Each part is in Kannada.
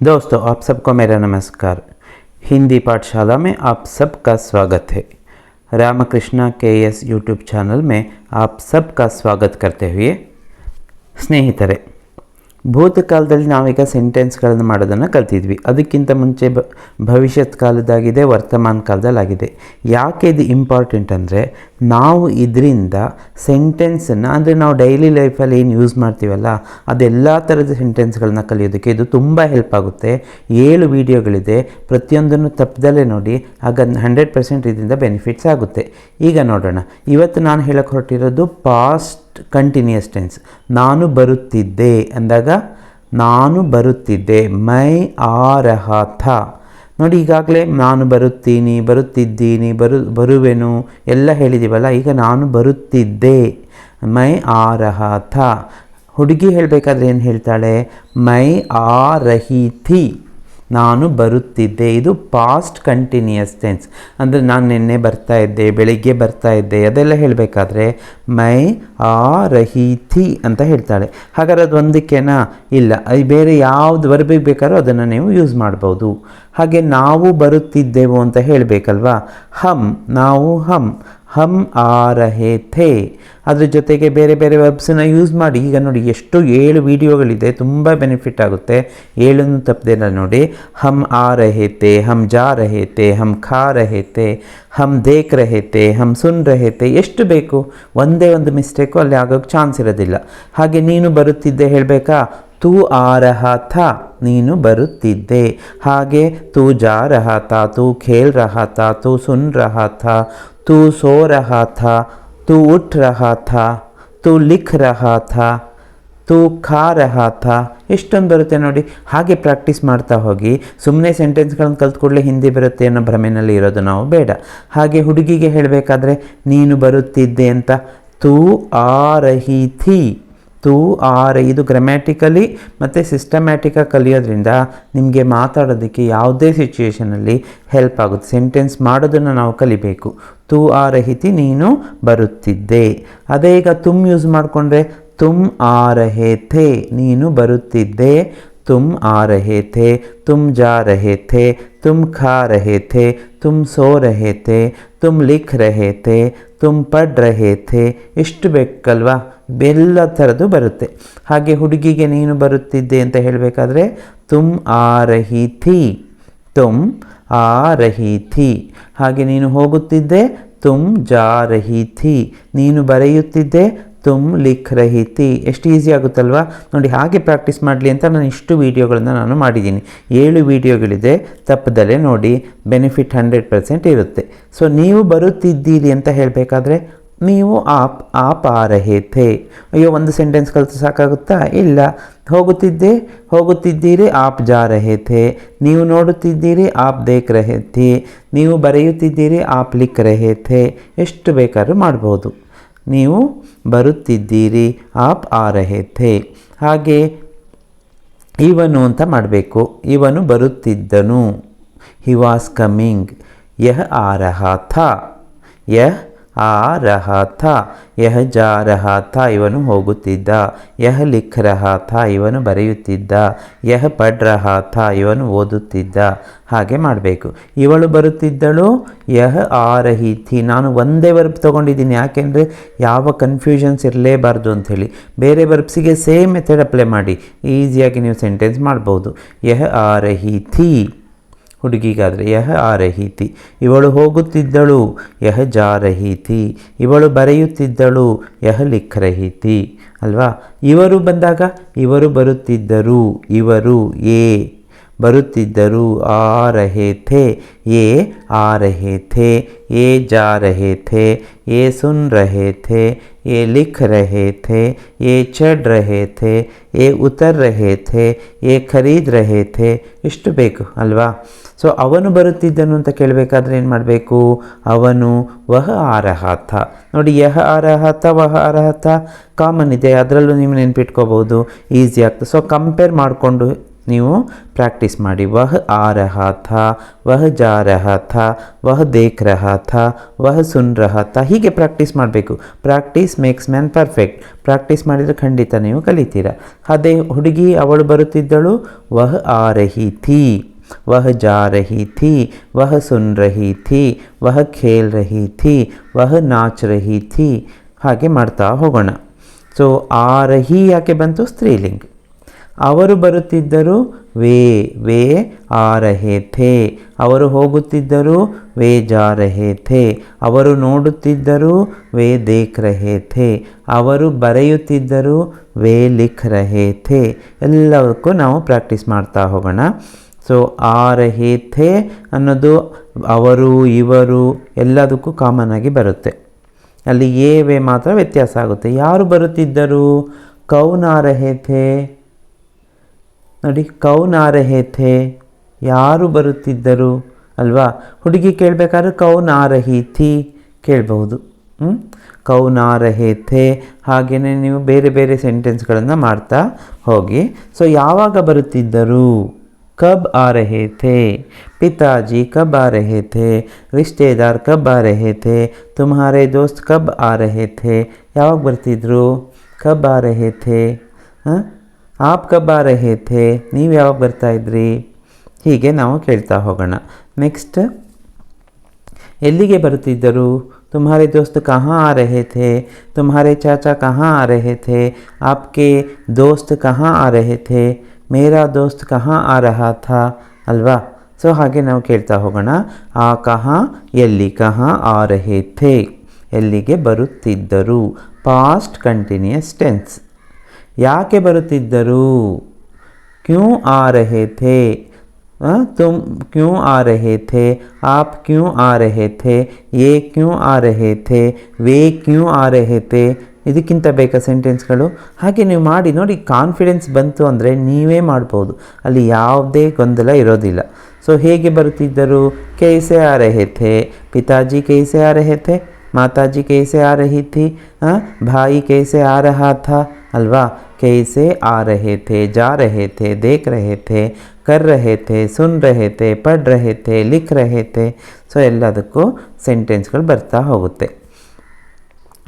दोस्तों आप सबको मेरा नमस्कार हिंदी पाठशाला में आप सबका स्वागत है रामकृष्णा के एस यूट्यूब चैनल में आप सबका स्वागत करते हुए ಸ್ನೇಹಿತರೆ ಭೂತಕಾಲದಲ್ಲಿ ನಾವೀಗ ಸೆಂಟೆನ್ಸ್ಗಳನ್ನು ಮಾಡೋದನ್ನು ಕಲ್ತಿದ್ವಿ. ಅದಕ್ಕಿಂತ ಮುಂಚೆ ಬ ಭವಿಷ್ಯತ್ ಕಾಲದಾಗಿದೆ, ವರ್ತಮಾನ ಕಾಲದಲ್ಲಾಗಿದೆ. ಯಾಕೆ ಇದು ಇಂಪಾರ್ಟೆಂಟ್ ಅಂದರೆ, ನಾವು ಇದರಿಂದ ಸೆಂಟೆನ್ಸನ್ನು ಅಂದರೆ ನಾವು ಡೈಲಿ ಲೈಫಲ್ಲಿ ಏನು ಯೂಸ್ ಮಾಡ್ತೀವಲ್ಲ, ಅದೆಲ್ಲ ಥರದ ಸೆಂಟೆನ್ಸ್ಗಳನ್ನ ಕಲಿಯೋದಕ್ಕೆ ಇದು ತುಂಬ ಹೆಲ್ಪ್ ಆಗುತ್ತೆ. ಏಳು ವಿಡಿಯೋಗಳಿದೆ, ಪ್ರತಿಯೊಂದನ್ನು ತಪ್ಪದಲ್ಲೇ ನೋಡಿ, ಆಗ ಹಂಡ್ರೆಡ್ ಪರ್ಸೆಂಟ್ ಇದರಿಂದ ಬೆನಿಫಿಟ್ಸ್ ಆಗುತ್ತೆ. ಈಗ ನೋಡೋಣ. ಇವತ್ತು ನಾನು ಹೇಳಕ್ಕೆ ಹೊರಟಿರೋದು ಪಾಸ್ಟ್ ಕಂಟಿನ್ಯೂಸ್ ಟೆನ್ಸ್ ನಾನು ಬರುತ್ತಿದ್ದೆ ಅಂದಾಗ, ನಾನು ಬರುತ್ತಿದ್ದೆ, ಮೈ ಆರಹಥ. ರಹ ನೋಡಿ, ಈಗಾಗಲೇ ನಾನು ಬರುತ್ತೀನಿ, ಬರುತ್ತಿದ್ದೀನಿ, ಬರು, ಬರುವೆನು, ಎಲ್ಲ ಹೇಳಿದ್ದೀವಲ್ಲ ಈಗ ನಾನು ಬರುತ್ತಿದ್ದೆ, ಮೈ ಆರಹಥ. ರಹ ಹುಡುಗಿ ಹೇಳಬೇಕಾದ್ರೆ ಏನು ಹೇಳ್ತಾಳೆ? ಮೈ ಆ ನಾನು ಬರುತ್ತಿದ್ದೆ. ಇದು ಪಾಸ್ಟ್ ಕಂಟಿನ್ಯೂಯಸ್ ಟೆನ್ಸ್ ಅಂದರೆ ನಾನು ನಿನ್ನೆ ಬರ್ತಾ ಇದ್ದೆ, ಬೆಳಿಗ್ಗೆ ಬರ್ತಾ ಇದ್ದೆ, ಅದೆಲ್ಲ ಹೇಳಬೇಕಾದ್ರೆ, ಮೈ ಆ ರಹೀತಿ ಅಂತ ಹೇಳ್ತಾಳೆ. ಹಾಗಾದ್ರೆ ಅದು ಒಂದಕ್ಕೆನಾ ಇಲ್ಲ ಬೇರೆ ಯಾವುದು ಬರಬೇಕು ಬೇಕಾದ್ರೂ ಅದನ್ನು ನೀವು ಯೂಸ್ ಮಾಡ್ಬೋದು. ಹಾಗೆ ನಾವು ಬರುತ್ತಿದ್ದೆವು ಅಂತ ಹೇಳಬೇಕಲ್ವಾ? ಹಮ್, ನಾವು ಹಮ್. ಹಮ್ ಆ ರಹೆ ಥೇ. ಅದ್ರ ಜೊತೆಗೆ ಬೇರೆ ಬೇರೆ ವೆಬ್ಸನ್ನ ಯೂಸ್ ಮಾಡಿ. ಈಗ ನೋಡಿ, ಎಷ್ಟು ಏಳು ವಿಡಿಯೋಗಳಿದೆ ತುಂಬ ಬೆನಿಫಿಟ್ ಆಗುತ್ತೆ. ಏಳನ್ನು ತಪ್ಪದೇನ ನೋಡಿ. ಹಮ್ ಆ ರಹೆ ಥೇ, ಹಮ್ ಜಾ ರಹೆ ಥೇ, ಹಮ್ ಖಾ ರಹೆ ಥೇ, ಹಮ್ ದೇಕ್ ರಹೆ ಥೇ, ಹಮ್ ಸುನ್ ರಹೆ ಥೇ, ಎಷ್ಟು ಬೇಕು? ಒಂದೇ ಒಂದು ಮಿಸ್ಟೇಕು ಅಲ್ಲಿ ಆಗೋಕ್ಕೆ ಚಾನ್ಸ್ ಇರೋದಿಲ್ಲ. ಹಾಗೆ ನೀನು ಬರುತ್ತಿದ್ದೆ ಹೇಳಬೇಕಾ? ತು ಆರಹತ ನೀನು ಬರುತ್ತಿದ್ದೆ ಹಾಗೆ ತು ಜಾರಹತ ತು ಖೇಲ್ ರಹತ ತು ಸುನ್ ರಹತ ತು ಸೋ ರಹತ ತು ಉಠ್ ರಹತ ತು ಲಿಖ್ ತು ಖಾ ಎಷ್ಟೊಂದು ಬರುತ್ತೆ ನೋಡಿ, ಹಾಗೆ ಪ್ರಾಕ್ಟೀಸ್ ಮಾಡ್ತಾ ಹೋಗಿ ಸುಮ್ಮನೆ ಸೆಂಟೆನ್ಸ್ಗಳನ್ನು ಕಲ್ತ್ಕೊಳ್ಳೆ ಹಿಂದಿ ಬರುತ್ತೆ ಅನ್ನೋ ಭ್ರಮೆಯಲ್ಲಿ ಇರೋದು ನಾವು ಬೇಡ. ಹಾಗೆ ಹುಡುಗಿಗೆ ಹೇಳಬೇಕಾದ್ರೆ, ನೀನು ಬರುತ್ತಿದ್ದೆ ಅಂತ, ತೂ ಆರಹಿತಿ ತೂ ಆರ್ ಇದು ಗ್ರಮ್ಯಾಟಿಕಲಿ ಮತ್ತು ಸಿಸ್ಟಮ್ಯಾಟಿಕಾಗಿ ಕಲಿಯೋದ್ರಿಂದ ನಿಮಗೆ ಮಾತಾಡೋದಕ್ಕೆ ಯಾವುದೇ ಸಿಚುವೇಷನಲ್ಲಿ ಹೆಲ್ಪ್ ಆಗುತ್ತೆ. ಸೆಂಟೆನ್ಸ್ ಮಾಡೋದನ್ನು ನಾವು ಕಲಿಬೇಕು. ತು ಆ ರಹಿತಿ ನೀನು ಬರುತ್ತಿದ್ದೆ. ಅದೇ ಈಗ ತುಮ್ ಯೂಸ್ ಮಾಡಿಕೊಂಡ್ರೆ ತುಮ್ ಆ ರಹೆ ನೀನು ಬರುತ್ತಿದ್ದೆ. ತುಮ್ ಆ ರಹೆ ತುಮ್ ಜಾ ರಹೇ ತುಮ್ ಖಾ ರಹೆ ತುಮ್ ಸೋ रहे थे, तुम ಲಿಖ್ रहे ತುಮ್ ಪಡ್ ರಹೇತೆ ಎಷ್ಟು ಬೇಕಲ್ವಾ? ಎಲ್ಲ ಥರದ್ದು ಬರುತ್ತೆ. ಹಾಗೆ ಹುಡುಗಿಗೆ ನೀನು ಬರುತ್ತಿದ್ದೆ ಅಂತ ಹೇಳಬೇಕಾದ್ರೆ, ತುಮ್ ಆ ತುಮ್ ಆ ಹಾಗೆ ನೀನು ಹೋಗುತ್ತಿದ್ದೆ, ತುಮ್ ಜಾ ನೀನು ಬರೆಯುತ್ತಿದ್ದೆ ತುಮ್ ಲಿಖ್ ರಹಿತಿ. ಎಷ್ಟು ಈಸಿ ಆಗುತ್ತಲ್ವಾ? ನೋಡಿ, ಹಾಗೆ ಪ್ರಾಕ್ಟೀಸ್ ಮಾಡಲಿ ಅಂತ ನಾನು ಇಷ್ಟು ವೀಡಿಯೋಗಳನ್ನು ನಾನು ಮಾಡಿದ್ದೀನಿ. ಏಳು ವೀಡಿಯೋಗಳಿದೆ ತಪ್ಪದಲ್ಲೇ ನೋಡಿ ಬೆನಿಫಿಟ್ ಹಂಡ್ರೆಡ್ ಪರ್ಸೆಂಟ್ ಇರುತ್ತೆ. ಸೊ ನೀವು ಬರುತ್ತಿದ್ದೀರಿ ಅಂತ ಹೇಳಬೇಕಾದ್ರೆ, ನೀವು ಆಪ್ ಆಪ್ ಆ ರಹೆ ಅಯ್ಯೋ, ಒಂದು ಸೆಂಟೆನ್ಸ್ ಕಲಿತು ಸಾಕಾಗುತ್ತಾ? ಇಲ್ಲ. ಹೋಗುತ್ತಿದ್ದೆ, ಹೋಗುತ್ತಿದ್ದೀರಿ, ಆಪ್ ಜಾ ರಹೆ ನೀವು ನೋಡುತ್ತಿದ್ದೀರಿ, ಆಪ್ ದೇಖ್ ರಹೇತಿ ನೀವು ಬರೆಯುತ್ತಿದ್ದೀರಿ, ಆಪ್ ಲಿಕ್ ರಹೇತೆ ಎಷ್ಟು ಬೇಕಾದ್ರೂ ಮಾಡ್ಬೋದು. ನೀವು ಬರುತ್ತಿದ್ದೀರಿ, ಆಪ್ ಆ ರಹೆ ಥೇ ಹಾಗೆ ಇವನು ಅಂತ ಮಾಡಬೇಕು. ಇವನು ಬರುತ್ತಿದ್ದನು. ಹಿ ವಾಸ್ ಕಮಿಂಗ್ ಯಹ ಆ ರಹಾ ಥಾ ಯಹ ಆ ರಹಾಥ ಯಹ ಜಾ ರಹಾಥ ಇವನು ಹೋಗುತ್ತಿದ್ದ. ಯಹ ಲಿಖ್ ರಹಾಥ ಇವನು ಬರೆಯುತ್ತಿದ್ದ. ಯಹ ಪಡ್ ರಹಾಥ ಇವನು ಓದುತ್ತಿದ್ದ. ಹಾಗೆ ಮಾಡಬೇಕು. ಇವಳು ಬರುತ್ತಿದ್ದಳು, ಯಹ ಆ ರಹಿತಿ ನಾನು ಒಂದೇ ವರ್ಬ್ ತೊಗೊಂಡಿದ್ದೀನಿ. ಯಾಕೆಂದರೆ ಯಾವ ಕನ್ಫ್ಯೂಷನ್ಸ್ ಇರಲೇಬಾರ್ದು ಅಂಥೇಳಿ. ಬೇರೆ ವರ್ಬ್ಸಿಗೆ ಸೇಮ್ ಮೆಥಡ್ ಅಪ್ಲೈ ಮಾಡಿ. ಈಸಿಯಾಗಿ ನೀವು ಸೆಂಟೆನ್ಸ್ ಮಾಡ್ಬೋದು. ಯಹ ಆ ರಹಿತಿ ಹುಡುಗಿಗಾದರೆ ಯಹ ಆ ರಹೀತಿ ಇವಳು ಹೋಗುತ್ತಿದ್ದಳು, ಯಹ ಜಾ ರಹೀತಿ ಇವಳು ಬರೆಯುತ್ತಿದ್ದಳು, ಯಹ ಲಿಖ್ ರಹೀತಿ ಅಲ್ವಾ? ಇವರು ಬಂದಾಗ ಇವರು ಬರುತ್ತಿದ್ದರು, ಇವರು ಏ ಬರುತ್ತಿದ್ದರು ಆ ರಹೇಥೆ ಏ ಆ ರಹೇಥೆ ಏ ಜಾ ರಹೇಥೆ ಏ ಸುನ್ ರಹೇಥೆ ಏ लिख रहे थे, ये चढ़ रहे थे, ये उतर रहे थे, ये ಖರೀದ್ ರಹೇ ಥೇ ಇಷ್ಟು ಬೇಕು ಅಲ್ವಾ? ಸೊ ಅವನು ಬರುತ್ತಿದ್ದನು ಅಂತ ಕೇಳಬೇಕಾದ್ರೆ ಏನು ಮಾಡಬೇಕು? ಅವನು ವಹ ಆರಹಥ ನೋಡಿ, ಯಹ ಆರಹಥ ವಹ ಅರ್ಹತ ಕಾಮನ್ ಇದೆ, ಅದರಲ್ಲೂ ನೀವು ನೆನ್ಪಿಟ್ಕೋಬೋದು ಈಸಿ ಆಗ್ತದೆ ಸೊ ಕಂಪೇರ್ ಮಾಡಿಕೊಂಡು ನೀವು ಪ್ರಾಕ್ಟೀಸ್ ಮಾಡಿ ವಹ ಆ ರಹಾ ಥಾ ವಹ ಜಾ ರಹಾ ಥಾ ವಹ ದೇಖ್ ರಹಾ ಥಾ ವಹ ಸುನ್ ರಹಾ ಥಾ ಹೀಗೆ ಪ್ರಾಕ್ಟೀಸ್ ಮಾಡಬೇಕು practice makes man perfect practice ಮಾಡಿದರೆ ಖಂಡಿತ ನೀವು ಕಲಿತೀರ ಅದೇ ಹುಡುಗಿ ಅವಳು ಬರುತ್ತಿದ್ದಳು ವಹ ಆ ರಹಿ ಥೀ वह जा रही थी वह सुन रही थी वह खेल रही थी वह ನಾಚ್ ರಹಿ ಥಿ ಹಾಗೆ ಮಾಡ್ತಾ ಹೋಗೋಣ ಸೊ ಆ ರಹಿ ಯಾಕೆ ಬಂತು ಸ್ತ್ರೀಲಿಂಗ್ ಅವರು ಬರುತ್ತಿದ್ದರು, ವೇ ವೇ ಆರಹೆ ಥೇ ಅವರು ಹೋಗುತ್ತಿದ್ದರು, ವೇ ಜಾರಹೆ ಥೇ ಅವರು ನೋಡುತ್ತಿದ್ದರು, ವೇ ದೇಖ್ ರಹೆ ಥೇ ಅವರು ಬರೆಯುತ್ತಿದ್ದರು, ವೇ ಲಿಖ್ ರಹೆ ಥೇ ಎಲ್ಲವಕ್ಕೂ ನಾವು ಪ್ರಾಕ್ಟೀಸ್ ಮಾಡ್ತಾ ಹೋಗೋಣ. ಸೊ ಆ ರಹೆ ಥೇ ಅನ್ನೋದು ಅವರು, ಇವರು ಎಲ್ಲದಕ್ಕೂ ಕಾಮನ್ ಆಗಿ ಬರುತ್ತೆ. ಅಲ್ಲಿ, ಏ, ವೇ ಮಾತ್ರ ವ್ಯತ್ಯಾಸ ಆಗುತ್ತೆ. ಯಾರು ಬರುತ್ತಿದ್ದರು? ಕೌನಾರಹೆ ಥೇ ನೋಡಿ ಕೌನ್ ಆ ಯಾರು ಬರುತ್ತಿದ್ದರು? ಅಲ್ವಾ? ಹುಡುಗಿ ಕೇಳಬೇಕಾದ್ರೆ ಕೌನ್ ಆ ಕೇಳಬಹುದು ಹ್ಞೂ ಹಾಗೆಯೇ ನೀವು ಬೇರೆ ಬೇರೆ ಸೆಂಟೆನ್ಸ್ಗಳನ್ನು ಮಾಡ್ತಾ ಹೋಗಿ. ಸೊ, ಯಾವಾಗ ಬರುತ್ತಿದ್ದರು? ಕಬ್ ಆ ಥೆ ಪಿತಾಜಿ ಕಬ್ ಆ ರಹೆ ಥೆ ರಿಶ್ತೆದಾರ್ ಕಬ್ ಆ ಥೆ ತುಮಾರೇ ದೋಸ್ತ್ ಕಬ್ ಆ ಯಾವಾಗ ಬರ್ತಿದ್ರು? ಕಬ್ ಆ ಥೆ ಹಾಂ? ಆಪ್ ಕಬ್ಬಾ ರಹೆ ಥೆ ನೀವು ಯಾವಾಗ ಬರ್ತಾಯಿದ್ರಿ ಹೀಗೆ ನಾವು ಕೇಳ್ತಾ ಹೋಗೋಣ ನೆಕ್ಸ್ಟ್ ಎಲ್ಲಿಗೆ ಬರುತ್ತಿದ್ದರು तुम्हारे दोस्त कहाँ आ रहे थे तुम्हारे चाचा कहाँ आ रहे थे आपके दोस्त कहाँ आ रहे थे मेरा दोस्त कहाँ आ रहा था ಅಲ್ವಾ ಸೊ ಹಾಗೆ ನಾವು ಕೇಳ್ತಾ ಹೋಗೋಣ ಆ ಕಹ ಎಲ್ಲಿ ಕಹ ಆ ರಹೆ ಥೆ ಎಲ್ಲಿಗೆ ಬರುತ್ತಿದ್ದರು ಪಾಸ್ಟ್ ಕಂಟಿನ್ಯೂಸ್ ಟೆನ್ಸ್ ಯಾಕೆ ಬರುತ್ತಿದ್ದರು ಕ್ಯೂ ಆ ರಹೆ ಥೇ तुम क्यों आ रहे थे आप क्यों आ रहे थे ये क्यों आ रहे थे वे क्यों आ रहे थे ಇದಕ್ಕಿಂತ ಬೇಕಾ ಸೆಂಟೆನ್ಸ್ಗಳು ಹಾಗೆ ನೀವು ಮಾಡಿ ನೋಡಿ ಕಾನ್ಫಿಡೆನ್ಸ್ ಬಂತು ಅಂದರೆ ನೀವೇ ಮಾಡ್ಬೋದು ಅಲ್ಲಿ ಯಾವುದೇ ಗೊಂದಲ ಇರೋದಿಲ್ಲ ಸೊ ಹೇಗೆ ಬರುತ್ತಿದ್ದರು ಕೈಸೆ ಆ ರಹೆ ಥೇ ಪಿತಾಜಿ ಕೈಸೆ ಆ ರಹೆ ಥೇ ಮಾತಾಜಿ ಕೈಸೆ ಆ ರಹಿ ಥಿ ಭಾಯಿ ಕೈಸೆ ಆ ರಹಾ ಥಾ ಅಲ್ವಾ कैसे आ रहे थे जा रहे थे देख रहे थे कर रहे थे सुन रहे थे पढ़ रहे थे लिख रहे थे ಸೊ ಎಲ್ಲದಕ್ಕೂ ಸೆಂಟೆನ್ಸ್ಗಳು ಬರ್ತಾ ಹೋಗುತ್ತೆ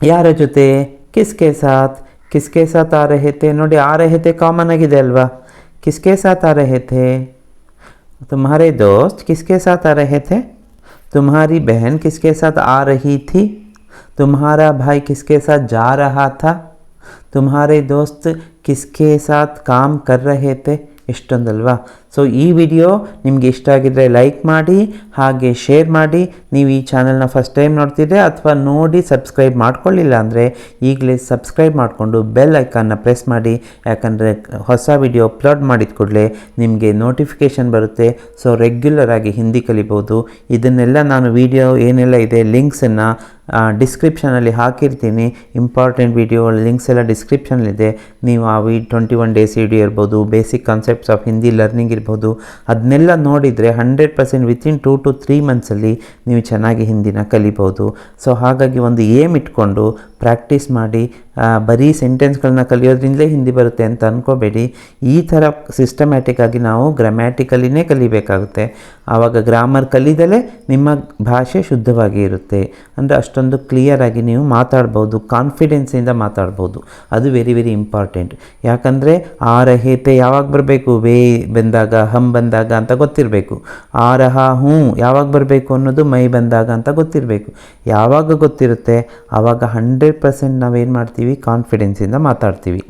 ಯಾರ ಜೊತೆ ಕಿಸ್ಕೆ ಸಾಥ್ ಕಿಸ್ಕೆ ಸಾಥ್ ಆ ರಹೆ ಥೇ ನೋಡಿ ಆ ರಹೆ ಥೇ ಕಾಮನ್ ಆಗಿದೆ ಅಲ್ವಾ ಕಿಸ್ಕೆ ಸಾಥ್ ಆ ರಹೆ ಥೇ तुम्हारे दोस्त किसके साथ आ रहे थे तुम्हारी बहन किसके साथ आ रही थी तुम्हारा भाई किसके साथ जा रहा था तुम्हारे दोस्त किसके साथ काम कर रहे थे ಇಷ್ಟೊಂದಲ್ವಾ ಸೊ ಈ ವಿಡಿಯೋ ನಿಮಗೆ ಇಷ್ಟ ಆಗಿದ್ದರೆ ಲೈಕ್ ಮಾಡಿ, ಹಾಗೆ ಶೇರ್ ಮಾಡಿ. ನೀವು ಈ ಚಾನಲ್ನ ಫಸ್ಟ್ ಟೈಮ್ ನೋಡ್ತಿದ್ರೆ ಅಥವಾ ನೋಡಿ ಸಬ್ಸ್ಕ್ರೈಬ್ ಮಾಡ್ಕೊಳ್ಳಿಲ್ಲ ಅಂದರೆ ಈಗಲೇ ಸಬ್ಸ್ಕ್ರೈಬ್ ಮಾಡಿಕೊಂಡು ಬೆಲ್ ಐಕಾನ್ನ ಪ್ರೆಸ್ ಮಾಡಿ. ಯಾಕಂದರೆ ಹೊಸ ವಿಡಿಯೋ ಅಪ್ಲೋಡ್ ಮಾಡಿದ ಕೂಡಲೇ ನಿಮಗೆ ನೋಟಿಫಿಕೇಷನ್ ಬರುತ್ತೆ. ಸೊ ರೆಗ್ಯುಲರ್ ಆಗಿ ಹಿಂದಿ ಕಲಿಬೋದು. ಇದನ್ನೆಲ್ಲ ನಾನು ವಿಡಿಯೋ ಏನೆಲ್ಲ ಇದೆ ಲಿಂಕ್ಸನ್ನು ಡಿಸ್ಕ್ರಿಪ್ಷನಲ್ಲಿ ಹಾಕಿರ್ತೀನಿ. ಇಂಪಾರ್ಟೆಂಟ್ ವಿಡಿಯೋ ಲಿಂಕ್ಸ್ ಎಲ್ಲ ಡಿಸ್ಕ್ರಿಪ್ಷನಲ್ಲಿದೆ ನೀವು ಆ ವಿ ಟ್ವೆಂಟಿ ಒನ್ ಡೇಸ್ ವಿಡಿಯೋ ಇರ್ಬೋದು basic concepts of Hindi learning ಇರ್ಬೋದು. ಅದನ್ನೆಲ್ಲ ನೋಡಿದರೆ hundred percent within two to three ಮಂತ್ಸಲ್ಲಿ ನೀವು ಚೆನ್ನಾಗಿ ಹಿಂದಿನ ಕಲಿಬೋದು. ಸೊ ಹಾಗಾಗಿ ಒಂದು ಏಮ್ ಇಟ್ಕೊಂಡು ಪ್ರಾಕ್ಟೀಸ್ ಮಾಡಿ ಬರೀ ಸೆಂಟೆನ್ಸ್ಗಳನ್ನ ಕಲಿಯೋದ್ರಿಂದಲೇ ಹಿಂದಿ ಬರುತ್ತೆ ಅಂತ ಅಂದ್ಕೋಬೇಡಿ ಈ ಥರ ಸಿಸ್ಟಮ್ಯಾಟಿಕ್ಕಾಗಿ ನಾವು ಗ್ರಾಮ್ಯಾಟಿಕಲಿನೇ ಕಲಿಬೇಕಾಗುತ್ತೆ. ಆವಾಗ ಗ್ರಾಮರ್ ಕಲಿದಲೇ ನಿಮ್ಮ ಭಾಷೆ ಶುದ್ಧವಾಗಿ ಇರುತ್ತೆ. ಅಂದರೆ ಅಷ್ಟೊಂದು ಕ್ಲಿಯರಾಗಿ ನೀವು ಮಾತಾಡ್ಬೋದು ಕಾನ್ಫಿಡೆನ್ಸಿಂದ ಮಾತಾಡ್ಬೋದು. ಅದು ವೆರಿ ವೆರಿ ಇಂಪಾರ್ಟೆಂಟ್ ಯಾಕಂದರೆ ಆ ರಹೇತೆ ಯಾವಾಗ ಬರಬೇಕು? ವೇ ಬಂದಾಗ ಹಮ್ ಬಂದಾಗ ಅಂತ ಗೊತ್ತಿರಬೇಕು. ಆ ರಹ ಹ್ಞೂ ಯಾವಾಗ ಬರಬೇಕು ಅನ್ನೋದು ಮೈ ಬಂದಾಗ ಅಂತ ಗೊತ್ತಿರಬೇಕು. ಯಾವಾಗ ಗೊತ್ತಿರುತ್ತೆ? ಆವಾಗ ಹಂಡ್ರೆಡ್ ಪರ್ಸೆಂಟ್ ನಾವೇನು ಮಾಡ್ತೀವಿ? ಕಾನ್ಫಿಡೆನ್ಸಿಂದ ಮಾತಾಡ್ತೀವಿ.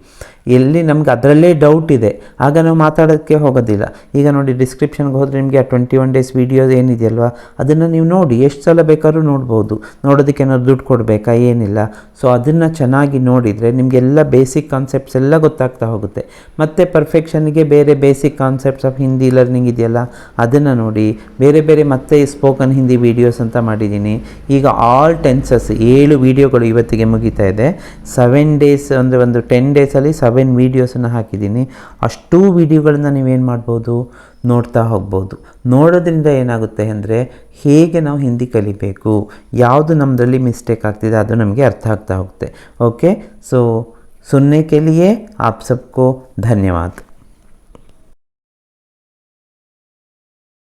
ಎಲ್ಲಿ ನಮ್ಗೆ ಅದರಲ್ಲೇ ಡೌಟ್ ಇದೆ. ಆಗ ನಾವು ಮಾತಾಡೋಕ್ಕೆ ಹೋಗೋದಿಲ್ಲ. ಈಗ ನೋಡಿ ಡಿಸ್ಕ್ರಿಪ್ಷನ್ಗೆ ಹೋದರೆ ನಿಮಗೆ ಆ ಟ್ವೆಂಟಿ ಒನ್ ಡೇಸ್ ವೀಡಿಯೋಸ್ ಏನಿದೆಯಲ್ವಾ? ಅದನ್ನು ನೀವು ನೋಡಿ, ಎಷ್ಟು ಸಲ ಬೇಕಾದ್ರೂ ನೋಡ್ಬೋದು. ನೋಡೋದಕ್ಕೆ ಏನಾದ್ರು ದುಡ್ಡು ಕೊಡಬೇಕಾ? ಏನಿಲ್ಲ. ಸೊ ಅದನ್ನು ಚೆನ್ನಾಗಿ ನೋಡಿದರೆ ನಿಮಗೆಲ್ಲ ಬೇಸಿಕ್ ಕಾನ್ಸೆಪ್ಟ್ಸ್ ಎಲ್ಲ ಗೊತ್ತಾಗ್ತಾ ಹೋಗುತ್ತೆ. ಮತ್ತು ಪರ್ಫೆಕ್ಷನ್ಗೆ ಬೇರೆ basic concepts of Hindi learning ಇದೆಯಲ್ಲ? ಅದನ್ನು ನೋಡಿ. ಬೇರೆ ಬೇರೆ ಮತ್ತೆ ಸ್ಪೋಕನ್ ಹಿಂದಿ ವೀಡಿಯೋಸ್ ಅಂತ ಮಾಡಿದ್ದೀನಿ ಈಗ ಆಲ್ ಟೆನ್ಸಸ್ ಏಳು ವೀಡಿಯೋಗಳು ಇವತ್ತಿಗೆ ಮುಗಿತಾ ಇದೆ. ಸೆವೆನ್ ಡೇಸ್ ಅಂದರೆ ಒಂದು ಟೆನ್ ಡೇಸಲ್ಲಿ ಸೆವೆನ್ ವೀಡಿಯೋಸನ್ನು ಹಾಕಿದ್ದೀನಿ. ಅಷ್ಟೂ ವೀಡಿಯೋಗಳನ್ನು ನೀವೇನು ಮಾಡ್ಬೋದು? ನೋಡ್ತಾ ಹೋಗ್ಬೋದು. ನೋಡೋದ್ರಿಂದ ಏನಾಗುತ್ತೆ ಅಂದರೆ ಹೇಗೆ ನಾವು ಹಿಂದಿ ಕಲಿಬೇಕು, ಯಾವುದು ನಮ್ಮದ್ರಲ್ಲಿ ಮಿಸ್ಟೇಕ್ ಆಗ್ತಿದೆ ಅದು ನಮಗೆ ಅರ್ಥ ಆಗ್ತಾ ಹೋಗುತ್ತೆ. ಓಕೆ ಸೊ ಸುನ್ನೆ ಕೆಲಿಯೇ ಆಪ್ ಸಬ್ಕೋ ಧನ್ಯವಾದ.